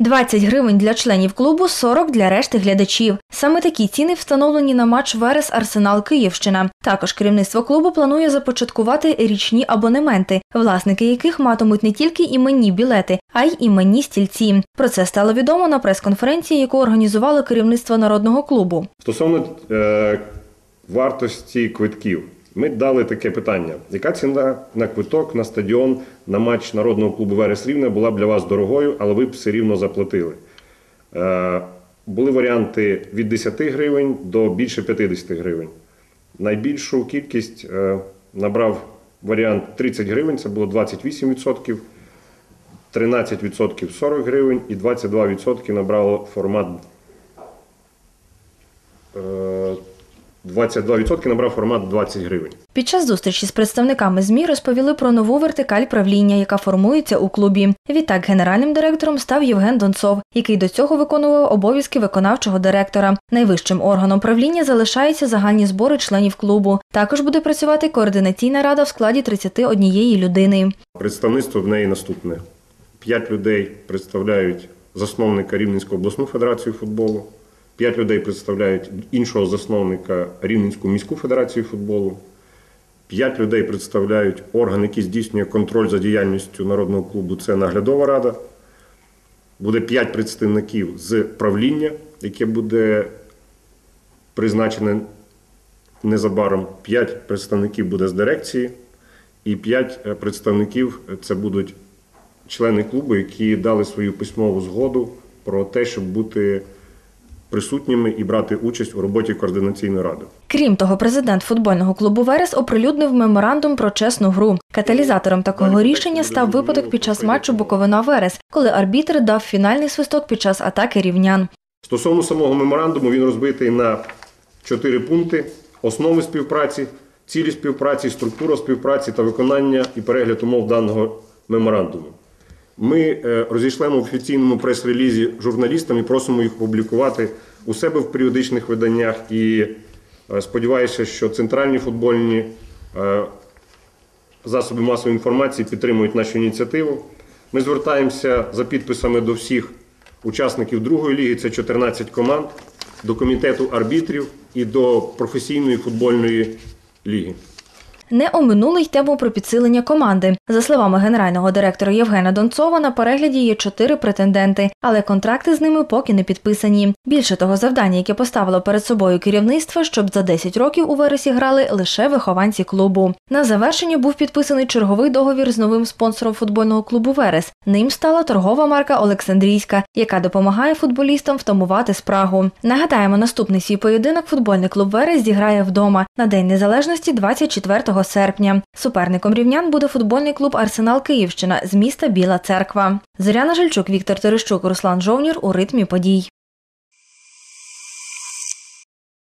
20 гривень для членів клубу, 40 для решти глядачів. Саме такі ціни встановлені на матч Верес Арсенал Київщина. Також керівництво клубу планує започаткувати річні абонементи, власники яких матимуть не тільки іменні білети, а й іменні стільці. Про це стало відомо на прес-конференції, яку організувало керівництво народного клубу. Стосовно е, вартості квитків, ми дали таке питання: яка ціна на квиток на стадіон на матч народного клубу Верес Рівне була б для вас дорогою, але ви б все рівно заплатили? Е, були варіанти від 10 гривень до більше 50 гривень. Найбільшу кількість е, набрав варіант 30 гривень, це було 28%, 13% 40 гривень і 22% набрало формат 22% набрав формат 20 гривень. Під час зустрічі з представниками ЗМІ розповіли про нову вертикаль правління, яка формується у клубі. Відтак генеральним директором став Євген Донцов, який до цього виконував обов'язки виконавчого директора. Найвищим органом правління залишаються загальні збори членів клубу. Також буде працювати координаційна рада в складі 31 людини. Представництво в неї наступне: п'ять людей представляють засновника Рівненської обласну федерацію футболу, п'ять людей представляють іншого засновника Рівненську міську федерацію футболу, п'ять людей представляють орган, який здійснює контроль за діяльністю народного клубу. Це наглядова рада. Буде п'ять представників з правління, яке буде призначене незабаром. П'ять представників буде з дирекції, і п'ять е, представників е, це будуть члени клубу, які дали свою письмову згоду про те, щоб бути присутніми і брати участь у роботі координаційної ради. Крім того, президент футбольного клубу Верес оприлюднив меморандум про чесну гру. Каталізатором такого рішення став випадок під час матчу Буковина Верес, коли арбітр дав фінальний свисток під час атаки рівнян. Стосовно самого меморандуму, він розбитий на чотири пункти: основи співпраці, цілі співпраці, структура співпраці та виконання і перегляд умов даного меморандуму. Ми е, розійшлемо в офіційному прес-релізі журналістам і просимо їх опублікувати у себе в періодичних виданнях. І е, сподіваюся, що центральні футбольні е, засоби масової інформації підтримують нашу ініціативу. Ми звертаємося за підписами до всіх учасників другої ліги, це 14 команд, до комітету арбітрів і до професійної футбольної ліги. Не оминули й тему про підсилення команди. За словами генерального директора Євгена Донцова, на перегляді є чотири претенденти, але контракти з ними поки не підписані. Більше того, завдання, яке поставило перед собою керівництво, щоб за 10 років у вересі грали лише вихованці клубу. На завершення був підписаний черговий договір з новим спонсором футбольного клубу Верес. Ним стала торгова марка Олександрійська, яка допомагає футболістам втамувати спрагу. Нагадаємо, наступний свій поєдинок футбольний клуб Верес зіграє вдома на День Незалежності 24 серпня. Суперником рівнян буде футбольний клуб Арсенал Київщина з міста Біла Церква. Зоряна Жильчук, Віктор Терещук, Руслан Жовнір у ритмі подій.